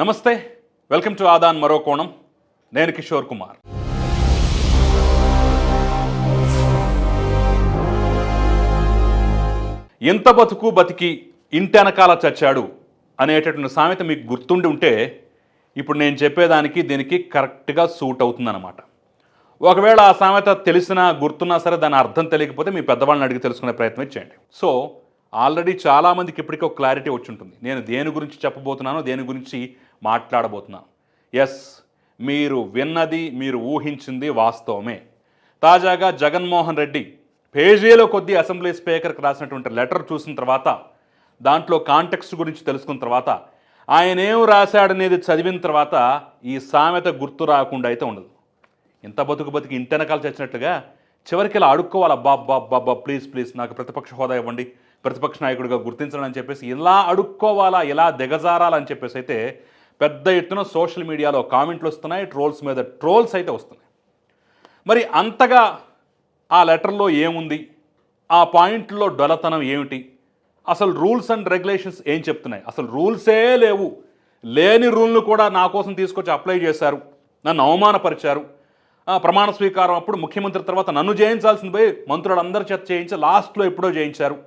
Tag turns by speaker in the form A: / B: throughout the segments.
A: నమస్తే welcome to Aadan మరో కోణం. నేను కిషోర్ కుమార్. ఎంత బతుకు బతికి ఇంటెనకాల చచ్చాడు అనేటటువంటి సామెత మీకు గుర్తుండి ఉంటే ఇప్పుడు నేను చెప్పేదానికి దీనికి కరెక్ట్గా సూట్ అవుతుందన్నమాట. ఒకవేళ ఆ సామెత తెలిసినా గుర్తున్నా సరే దాని అర్థం తెలియకపోతే మీ పెద్దవాళ్ళని అడిగి తెలుసుకునే ప్రయత్నం చేయండి. సో ఆల్రెడీ చాలామందికి ఇప్పటికీ ఒక క్లారిటీ వచ్చి ఉంటుంది. నేను దేని గురించి చెప్పబోతున్నానో దేని గురించి మాట్లాడబోతున్నాను ఎస్ మీరు విన్నది మీరు ఊహించింది వాస్తవమే. తాజాగా జగన్మోహన్ రెడ్డి పేజీలో కొద్ది అసెంబ్లీ స్పీకర్కి రాసినటువంటి లెటర్ చూసిన తర్వాత దాంట్లో కాంటెక్స్ట్ గురించి తెలుసుకున్న తర్వాత ఆయన ఏం రాశాడనేది చదివిన తర్వాత ఈ సామెత గుర్తు రాకుండా అయితే ఉండదు. ఇంత బతుకు బతికి ఇంటెనకాలు చచ్చినట్లుగా చివరికి ఇలా అడుక్కోవాలి. అబ్బా అబ్బా అబ్బా అబ్బా ప్లీజ్ ప్లీజ్ నాకు ప్రతిపక్ష హోదా ఇవ్వండి ప్రతిపక్ష నాయకుడిగా గుర్తించడం అని చెప్పేసి ఇలా అడుక్కోవాలా ఇలా దిగజారాలని చెప్పేసి అయితే పెద్ద ఎత్తున సోషల్ మీడియాలో కామెంట్లు వస్తున్నాయి ట్రోల్స్ మీద ట్రోల్స్ అయితే వస్తున్నాయి. మరి అంతగా ఆ లెటర్లో ఏముంది? ఆ పాయింట్లో డొలతనం ఏమిటి? అసలు రూల్స్ అండ్ రెగ్యులేషన్స్ ఏం చెప్తున్నాయి? అసలు రూల్సే లేవు. లేని రూల్ను కూడా నా కోసం తీసుకొచ్చి అప్లై చేశారు. నన్ను అవమానపరిచారు. ఆ, ప్రమాణ స్వీకారం అప్పుడు ముఖ్యమంత్రి తర్వాత నన్ను చేయించాల్సింది పోయి మంత్రులందరి చేత చేయించి లాస్ట్లో ఎప్పుడో చేయించారు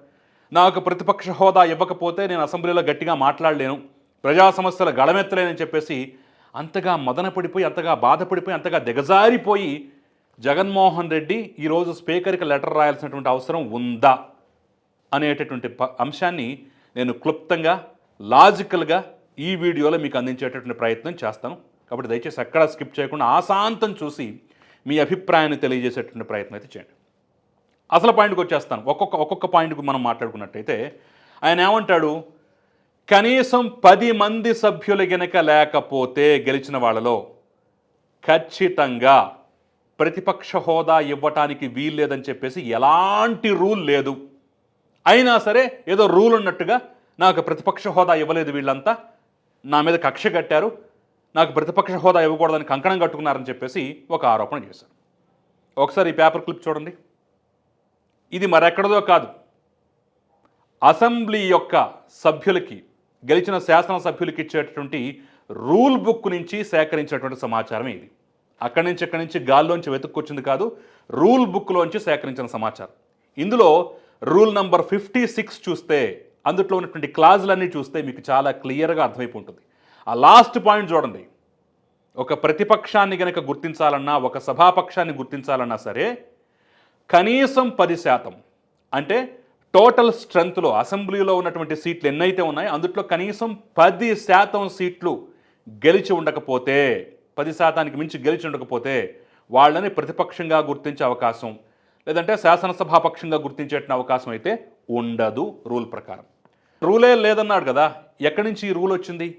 A: నాకు ప్రతిపక్ష హోదా ఇవ్వకపోతే నేను అసెంబ్లీలో గట్టిగా మాట్లాడలేను. ప్రజా సమస్యల గళమెత్తలేనని చెప్పేసి అంతగా మదనపడిపోయి అంతగా బాధపడిపోయి అంతగా దిగజారిపోయి జగన్మోహన్ రెడ్డి ఈరోజు స్పీకర్కి లెటర్ రాయాల్సినటువంటి అవసరం ఉందా అనేటటువంటి ప- అంశాన్ని నేను క్లుప్తంగా లాజికల్గా ఈ వీడియోలో మీకు అందించేటటువంటి ప్రయత్నం చేస్తాను. కాబట్టి దయచేసి ఎక్కడా స్కిప్ చేయకుండా ఆశాంతం చూసి మీ అభిప్రాయాన్ని తెలియజేసేటువంటి ప్రయత్నం అయితే చేయండి. అసలు పాయింట్కి వచ్చేస్తాను. ఒక్కొక్క ఒక్కొక్క పాయింట్కి మనం మాట్లాడుకున్నట్టయితే ఆయన ఏమంటాడు? కనీసం పది మంది సభ్యులు గనక లేకపోతే గెలిచిన వాళ్ళలో ఖచ్చితంగా ప్రతిపక్ష హోదా ఇవ్వటానికి వీల్లేదని చెప్పేసి ఎలాంటి రూల్ లేదు. అయినా సరే ఏదో రూల్ ఉన్నట్టుగా నాకు ప్రతిపక్ష హోదా ఇవ్వలేదు వీళ్ళంతా. నా మీద కక్ష కట్టారు. నాకు ప్రతిపక్ష హోదా ఇవ్వకూడదని కంకణం కట్టుకున్నారని చెప్పేసి ఒక ఆరోపణ చేశారు. ఒకసారి ఈ పేపర్ క్లిప్ చూడండి. ఇది మరెక్కడదో కాదు. అసెంబ్లీ యొక్క సభ్యులకి గెలిచిన శాసనసభ్యులకి ఇచ్చేటటువంటి రూల్ బుక్ నుంచి సేకరించినటువంటి సమాచారం ఇది. అక్కడి నుంచి ఇక్కడి నుంచి గాల్లోంచి వెతుక్కొచ్చింది కాదు రూల్ బుక్లోంచి సేకరించిన సమాచారం. ఇందులో రూల్ నంబర్ ఫిఫ్టీ సిక్స్ చూస్తే అందులో ఉన్నటువంటి క్లాజులన్నీ చూస్తే మీకు చాలా క్లియర్గా అర్థమైపు ఉంటుంది ఆ లాస్ట్ పాయింట్ చూడండి. ఒక ప్రతిపక్షాన్ని గనక గుర్తించాలన్నా ఒక సభాపక్షాన్ని గుర్తించాలన్నా సరే కనీసం పది శాతం అంటే టోటల్ స్ట్రెంత్లో అసెంబ్లీలో ఉన్నటువంటి సీట్లు ఎన్నైతే ఉన్నాయో అందుట్లో కనీసం పది శాతం సీట్లు గెలిచి ఉండకపోతే పది శాతానికి మించి గెలిచి ఉండకపోతే వాళ్ళని ప్రతిపక్షంగా గుర్తించే అవకాశం లేదంటే శాసనసభాపక్షంగా గుర్తించే అవకాశం అయితే ఉండదు రూల్ ప్రకారం. రూలే లేదన్నాడు కదా ఎక్కడి నుంచి ఈ రూల్ వచ్చింది?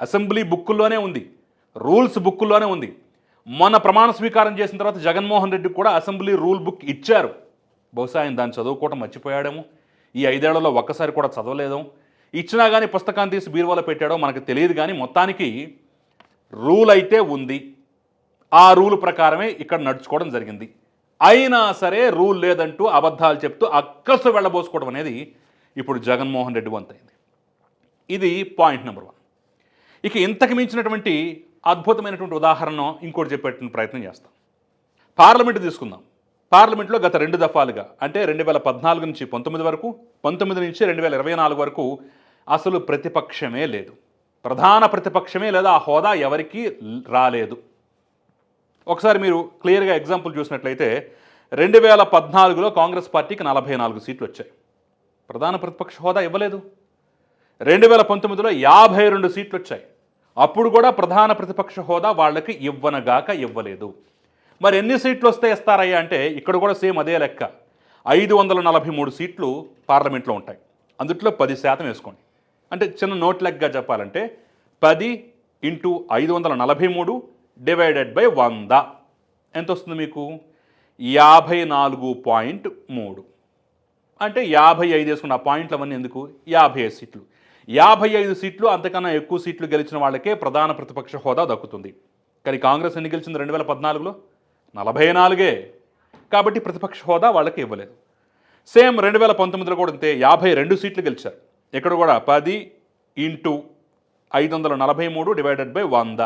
A: అసెంబ్లీ బుక్కుల్లోనే ఉంది రూల్స్ బుక్కుల్లోనే ఉంది. మొన్న ప్రమాణ స్వీకారం చేసిన తర్వాత జగన్మోహన్ రెడ్డి కూడా అసెంబ్లీ రూల్ బుక్ ఇచ్చారు. బహుశా ఆయన దాన్ని చదువుకోవటం మర్చిపోయాడేమో. ఈ ఐదేళ్ళలో ఒక్కసారి కూడా చదవలేదో. ఇచ్చినా కానీ పుస్తకాన్ని తీసి బీరువాలో పెట్టాడో మనకు తెలియదు కానీ మొత్తానికి రూల్ అయితే ఉంది. ఆ రూల్ ప్రకారమే ఇక్కడ నడుచుకోవడం జరిగింది. అయినా సరే రూల్ లేదంటూ అబద్ధాలు చెప్తూ అక్కసు వెళ్ళబోసుకోవడం అనేది ఇప్పుడు జగన్మోహన్ రెడ్డి వంతైంది ఇది పాయింట్ నెంబర్ వన్. ఇక ఇంతకు మించినటువంటి అద్భుతమైనటువంటి ఉదాహరణ ఇంకోటి చెప్పేట ప్రయత్నం చేస్తాం. పార్లమెంట్ తీసుకుందాం. పార్లమెంట్లో గత రెండు దఫాలుగా అంటే రెండు వేల పద్నాలుగు నుంచి పంతొమ్మిది వరకు పంతొమ్మిది నుంచి రెండు వేల ఇరవై నాలుగు వరకు అసలు ప్రతిపక్షమే లేదు. ప్రధాన ప్రతిపక్షమే లేదా ఆ హోదా ఎవరికీ రాలేదు. ఒకసారి మీరు క్లియర్గా ఎగ్జాంపుల్ చూసినట్లయితే రెండు వేల పద్నాలుగులో కాంగ్రెస్ పార్టీకి నలభై నాలుగు సీట్లు వచ్చాయి. ప్రధాన ప్రతిపక్ష హోదా ఇవ్వలేదు. రెండు వేల పంతొమ్మిదిలో యాభై రెండు సీట్లు వచ్చాయి. అప్పుడు కూడా ప్రధాన ప్రతిపక్ష హోదా వాళ్ళకి ఇవ్వనగాక ఇవ్వలేదు. మరి ఎన్ని సీట్లు వస్తే ఇస్తారయ్యా అంటే ఇక్కడ కూడా సేమ్ అదే లెక్క. ఐదు వందల నలభై మూడు సీట్లు పార్లమెంట్లో ఉంటాయి. అందుట్లో పది శాతం వేసుకోండి. అంటే చిన్న నోట్ లెక్కగా చెప్పాలంటే పది ఇంటూ ఐదు వందల నలభై మూడు డివైడెడ్ బై వంద. ఎంత వస్తుంది మీకు? యాభై నాలుగు పాయింట్ మూడు. అంటే యాభై ఐదు వేసుకున్న పాయింట్లు అవన్నీ ఎందుకు? యాభై ఐదు సీట్లు. యాభై ఐదు సీట్లు అంతకన్నా ఎక్కువ సీట్లు గెలిచిన వాళ్ళకే ప్రధాన ప్రతిపక్ష హోదా దక్కుతుంది. కానీ కాంగ్రెస్ ఎన్ని గెలిచింది? రెండు వేల పద్నాలుగులో? నలభై నాలుగే కాబట్టి ప్రతిపక్ష హోదా వాళ్ళకి ఇవ్వలేదు. సేమ్ రెండు వేల పంతొమ్మిదిలో కూడా అంతే యాభై రెండు సీట్లు గెలిచారు. ఇక్కడ కూడా పది ఇంటూ ఐదు వందల నలభై మూడు డివైడెడ్ బై వంద.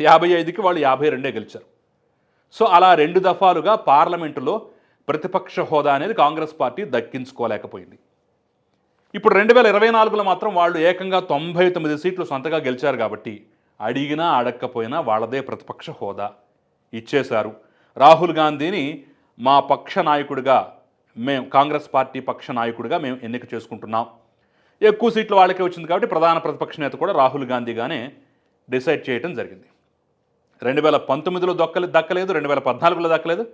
A: యాభై ఐదుకి వాళ్ళు యాభై రెండే గెలిచారు. సో అలా రెండు దఫాలుగా పార్లమెంటులో ప్రతిపక్ష హోదా అనేది కాంగ్రెస్ పార్టీ దక్కించుకోలేకపోయింది. ఇప్పుడు రెండు వేల ఇరవై నాలుగులో మాత్రం వాళ్ళు ఏకంగా తొంభై తొమ్మిది సీట్లు సొంతగా గెలిచారు కాబట్టి అడిగినా అడగకపోయినా వాళ్ళదే ప్రతిపక్ష హోదా. ఇచ్చేశారు. రాహుల్ గాంధీని మా పక్ష నాయకుడిగా మేము కాంగ్రెస్ పార్టీ పక్ష నాయకుడిగా మేము ఎన్నిక చేసుకుంటున్నాం. ఎక్కువ సీట్లు వాళ్ళకే వచ్చింది కాబట్టి ప్రధాన ప్రతిపక్ష నేత కూడా రాహుల్ గాంధీగానే డిసైడ్ చేయటం జరిగింది. రెండు వేల పంతొమ్మిదిలో దక్కలే దక్కలేదు రెండు వేల పద్నాలుగులో దక్కలేదు.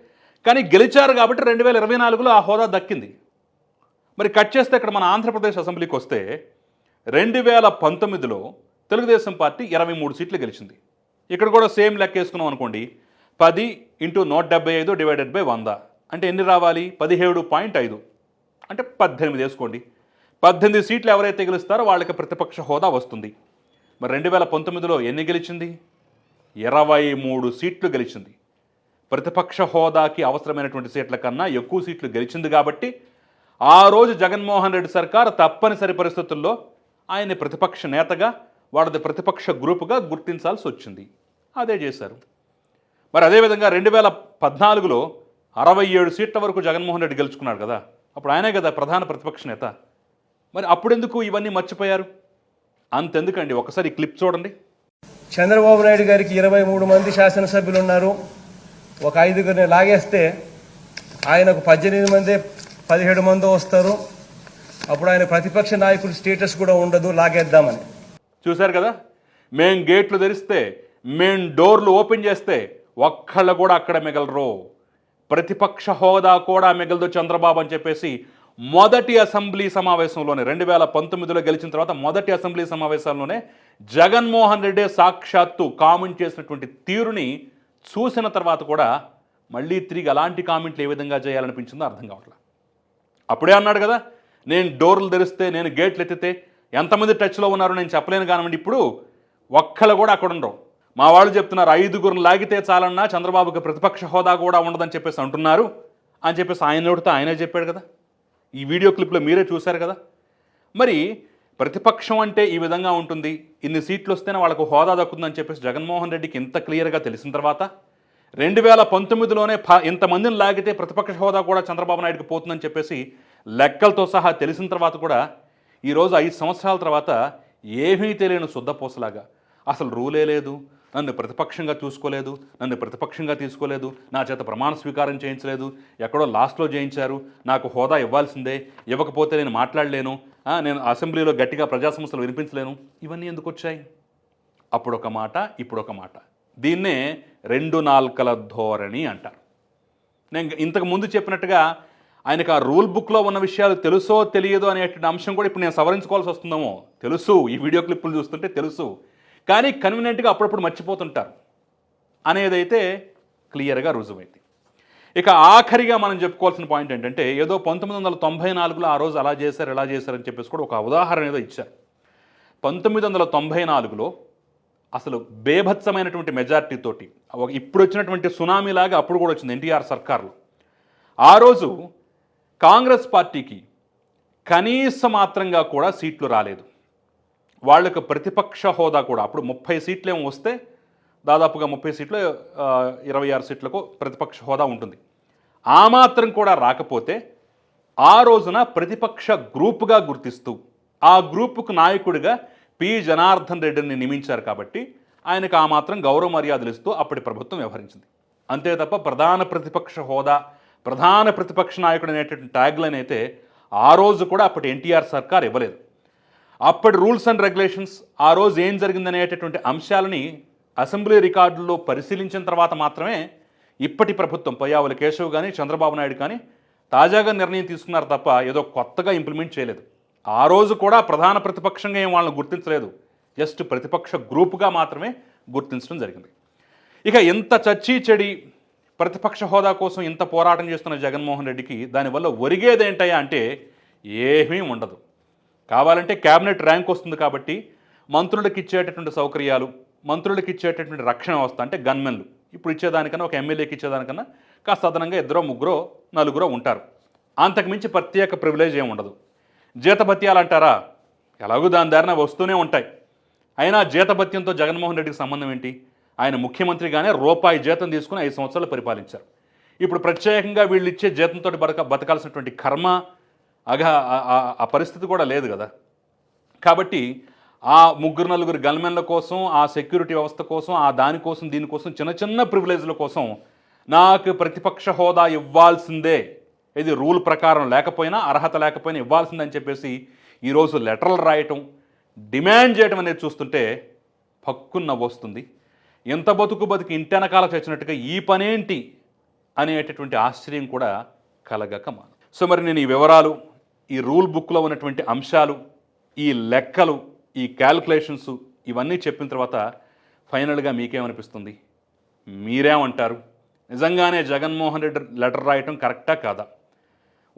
A: కానీ గెలిచారు కాబట్టి రెండు వేల ఇరవై నాలుగులో ఆ హోదా దక్కింది. మరి కట్ చేస్తే ఇక్కడ మన ఆంధ్రప్రదేశ్ అసెంబ్లీకి వస్తే రెండు వేల పంతొమ్మిదిలో తెలుగుదేశం పార్టీ ఇరవై మూడు సీట్లు గెలిచింది. ఇక్కడ కూడా సేమ్ లెక్క వేసుకున్నాం అనుకోండి. పది ఇంటూ నూట డెబ్బై ఐదు డివైడెడ్ బై వంద. అంటే ఎన్ని రావాలి? పదిహేడు పాయింట్ ఐదు. అంటే పద్దెనిమిది వేసుకోండి. పద్దెనిమిది సీట్లు ఎవరైతే గెలుస్తారో వాళ్ళకి ప్రతిపక్ష హోదా వస్తుంది. మరి రెండు వేల పంతొమ్మిదిలో ఎన్ని గెలిచింది? ఇరవై మూడు సీట్లు గెలిచింది. ప్రతిపక్ష హోదాకి అవసరమైనటువంటి సీట్ల కన్నా ఎక్కువ సీట్లు గెలిచింది కాబట్టి ఆ రోజు జగన్మోహన్ రెడ్డి సర్కార్ తప్పనిసరి పరిస్థితుల్లో ఆయన్ని ప్రతిపక్ష నేతగా వాళ్ళది ప్రతిపక్ష గ్రూపుగా గుర్తించాల్సి వచ్చింది. అదే చేశారు. మరి అదేవిధంగా రెండు వేల పద్నాలుగులో అరవై ఏడు సీట్ల వరకు జగన్మోహన్ రెడ్డి గెలుచుకున్నాడు కదా. అప్పుడు ఆయనే కదా ప్రధాన ప్రతిపక్ష నేత. మరి అప్పుడెందుకు ఇవన్నీ మర్చిపోయారు? అంతెందుకండి ఒకసారి క్లిప్ చూడండి.
B: చంద్రబాబు నాయుడు గారికి ఇరవై మూడు మంది శాసనసభ్యులు ఉన్నారు. ఒక ఐదుగురిని లాగేస్తే ఆయనకు పద్దెనిమిది మంది పదిహేడు మంది వస్తారు. అప్పుడు ఆయన ప్రతిపక్ష నాయకుడి స్టేటస్ కూడా ఉండదు లాగేద్దామని.
A: చూశారు కదా? మేం గేట్లు తెరిస్తే మేం డోర్లు ఓపెన్ చేస్తే ఒక్కళ్ళు కూడా అక్కడ మిగలరు. ప్రతిపక్ష హోదా కూడా మిగలదు చంద్రబాబు అని చెప్పేసి మొదటి అసెంబ్లీ సమావేశంలోనే రెండు వేల పంతొమ్మిదిలో గెలిచిన తర్వాత మొదటి అసెంబ్లీ సమావేశంలోనే జగన్మోహన్ రెడ్డి సాక్షాత్తు కామెంట్ చేసినటువంటి తీరుని చూసిన తర్వాత కూడా మళ్ళీ తిరిగి అలాంటి కామెంట్లు ఏ విధంగా చేయాలనిపించిందో అర్థం కావట్లేదు అప్పుడే అన్నాడు కదా నేను డోర్లు తెరిస్తే నేను గేట్లు ఎత్తితే ఎంతమంది టచ్లో ఉన్నారో నేను చెప్పలేను కానివ్వండి ఇప్పుడు ఒక్కళ్ళు కూడా అక్కడ ఉండరు. మా వాళ్ళు చెప్తున్నారు ఐదుగురు లాగితే చాలన్నా చంద్రబాబుకి ప్రతిపక్ష హోదా కూడా ఉండదని చెప్పేసి అంటున్నారు అని చెప్పేసి ఆయన నోటితో ఆయనే చెప్పాడు కదా. ఈ వీడియో క్లిప్లో మీరే చూశారు కదా. మరి ప్రతిపక్షం అంటే ఈ విధంగా ఉంటుంది. ఇన్ని సీట్లు వస్తేనే వాళ్ళకు హోదా దక్కుతుందని చెప్పేసి జగన్మోహన్ రెడ్డికి ఇంత క్లియర్గా తెలిసిన తర్వాత రెండు వేల పంతొమ్మిదిలోనే ఫ ఇంతమందిని లాగితే ప్రతిపక్ష హోదా కూడా చంద్రబాబు నాయుడుకి పోతుందని చెప్పేసి లెక్కలతో సహా తెలిసిన తర్వాత కూడా ఈరోజు ఐదు సంవత్సరాల తర్వాత ఏమీ తెలియని శుద్ధపూసలాగా అసలు రూలే లేదు. నన్ను ప్రతిపక్షంగా చూసుకోలేదు నన్ను ప్రతిపక్షంగా తీసుకోలేదు నా చేత ప్రమాణ స్వీకారం చేయించలేదు ఎక్కడో లాస్ట్లో చేయించారు నాకు హోదా ఇవ్వాల్సిందే ఇవ్వకపోతే నేను మాట్లాడలేను నేను అసెంబ్లీలో గట్టిగా ప్రజా సమస్యలు వినిపించలేను ఇవన్నీ ఎందుకు వచ్చాయి? అప్పుడు ఒక మాట ఇప్పుడు ఒక మాట. దీన్నే రెండు నాల్కల ధోరణి అంటారు. నేను ఇంతకు ముందు చెప్పినట్టుగా ఆయనకు ఆ రూల్ బుక్లో ఉన్న విషయాలు తెలుసో తెలియదో అనేటువంటి అంశం కూడా ఇప్పుడు నేను సవరించుకోవాల్సి వస్తుందేమో. తెలుసు ఈ వీడియో క్లిప్పులు చూస్తుంటే తెలుసు. కానీ కన్వీనియంట్గా అప్పుడప్పుడు మర్చిపోతుంటారు. అనేదైతే క్లియర్గా రుజువైంది ఇక ఆఖరిగా మనం చెప్పుకోవాల్సిన పాయింట్ ఏంటంటే ఏదో పంతొమ్మిది వందల తొంభై నాలుగులో ఆ రోజు అలా చేశారు ఎలా చేశారని చెప్పేసి కూడా ఒక ఉదాహరణ ఏదో ఇచ్చారు. పంతొమ్మిది వందల తొంభై నాలుగులో అసలు బేభత్సమైనటువంటి మెజార్టీతోటి ఒక- ఇప్పుడు వచ్చినటువంటి సునామీ లాగా అప్పుడు కూడా వచ్చింది ఎన్టీఆర్ సర్కార్లో. ఆ రోజు కాంగ్రెస్ పార్టీకి కనీస మాత్రంగా కూడా సీట్లు రాలేదు. వాళ్ళకు ప్రతిపక్ష హోదా కూడా. అప్పుడు ముప్పై సీట్లేం వస్తే దాదాపుగా ముప్పై సీట్లు ఇరవై ఆరు సీట్లకు ప్రతిపక్ష హోదా ఉంటుంది. ఆ మాత్రం కూడా రాకపోతే ఆ రోజున ప్రతిపక్ష గ్రూపుగా గుర్తిస్తూ ఆ గ్రూపుకు నాయకుడిగా పి. జనార్దన్ రెడ్డిని నియమించారు కాబట్టి ఆయనకు ఆ మాత్రం గౌరవ మర్యాదలు ఇస్తూ అప్పటి ప్రభుత్వం వ్యవహరించింది. అంతే తప్ప ప్రధాన ప్రతిపక్ష హోదా ప్రధాన ప్రతిపక్ష నాయకుడు అనేటువంటి ట్యాగ్లైన్ అయితే ఆ రోజు కూడా అప్పటి ఎన్టీఆర్ సర్కార్ ఇవ్వలేదు. అప్పటి రూల్స్ అండ్ రెగ్యులేషన్స్ ఆ రోజు ఏం జరిగిందనేటటువంటి అంశాలని అసెంబ్లీ రికార్డుల్లో పరిశీలించిన తర్వాత మాత్రమే ఇప్పటి ప్రభుత్వం పయ్యావుల కేశవ్ కానీ చంద్రబాబు నాయుడు కానీ తాజాగా నిర్ణయం తీసుకున్నారు తప్ప ఏదో కొత్తగా ఇంప్లిమెంట్ చేయలేదు. ఆ రోజు కూడా ప్రధాన ప్రతిపక్షంగా ఏం వాళ్ళని గుర్తించలేదు. జస్ట్ ప్రతిపక్ష గ్రూపుగా మాత్రమే గుర్తించడం జరిగింది. ఇక ఇంత చచ్చి చెడి ప్రతిపక్ష హోదా కోసం ఇంత పోరాటం చేస్తున్న జగన్మోహన్ రెడ్డికి దానివల్ల ఒరిగేదేంటయ్యా అంటే ఏమీ ఉండదు. కావాలంటే క్యాబినెట్ ర్యాంక్ వస్తుంది కాబట్టి మంత్రులకు ఇచ్చేటటువంటి సౌకర్యాలు మంత్రులకు ఇచ్చేటటువంటి రక్షణ వ్యవస్థ అంటే గన్మెన్లు. ఇప్పుడు ఇచ్చేదానికన్నా ఒక ఎమ్మెల్యేకి ఇచ్చేదానికన్నా కాస్త అదనంగా ఇద్దరో ముగ్గురో నలుగురో ఉంటారు. అంతకుమించి ప్రత్యేక ప్రివిలేజ్ ఏమి ఉండదు. జీతభత్యాలు అంటారా? ఎలాగూ దాని దారిన వస్తూనే ఉంటాయి. అయినా జీతభత్యంతో జగన్మోహన్ రెడ్డికి సంబంధం ఏంటి? ఆయన ముఖ్యమంత్రిగానే రూపాయి జీతం తీసుకుని ఐదు సంవత్సరాలు పరిపాలించారు. ఇప్పుడు ప్రత్యేకంగా వీళ్ళు ఇచ్చే జీతంతో బతక బతకాల్సినటువంటి కర్మ అగ ఆ- పరిస్థితి కూడా లేదు కదా. కాబట్టి ఆ ముగ్గురు నలుగురు గన్మెన్ల కోసం ఆ సెక్యూరిటీ వ్యవస్థ కోసం ఆ దానికోసం దీనికోసం చిన్న చిన్న ప్రివిలేజ్ల కోసం నాకు ప్రతిపక్ష హోదా ఇవ్వాల్సిందే. ఇది రూల్ ప్రకారం లేకపోయినా అర్హత లేకపోయినా ఇవ్వాల్సిందని చెప్పేసి ఈరోజు లెటర్లు రాయటం డిమాండ్ చేయటం అనేది చూస్తుంటే పక్కున్న వస్తుంది ఎంత బతుకు బతుకు ఇంటెనకాల చచ్చినట్టుగా ఈ పనేంటి అనేటటువంటి ఆశ్చర్యం కూడా కలగక మాను. సో మరి నేను ఈ వివరాలు ఈ రూల్ బుక్లో ఉన్నటువంటి అంశాలు ఈ లెక్కలు ఈ క్యాల్కులేషన్స్ ఇవన్నీ చెప్పిన తర్వాత ఫైనల్గా మీకేమనిపిస్తుంది? మీరేమంటారు? నిజంగానే జగన్మోహన్ రెడ్డి లెటర్ రాయటం కరెక్టా కాదా?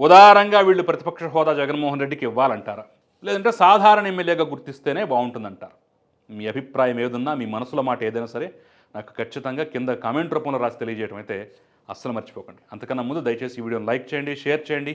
A: ఉదారంగా వీళ్ళు ప్రతిపక్ష హోదా జగన్మోహన్ రెడ్డికి ఇవ్వాలంటారా? లేదంటే సాధారణ ఎమ్మెల్యేగా గుర్తిస్తేనే బాగుంటుందంటారు? మీ అభిప్రాయం ఏదున్నా మీ మనసులో మాట ఏదైనా సరే నాకు ఖచ్చితంగా కింద కామెంట్ రూపంలో రాసి తెలియజేయడం అయితే అస్సలు మర్చిపోకండి. అంతకన్నా ముందు దయచేసి ఈ వీడియోని లైక్ చేయండి షేర్ చేయండి.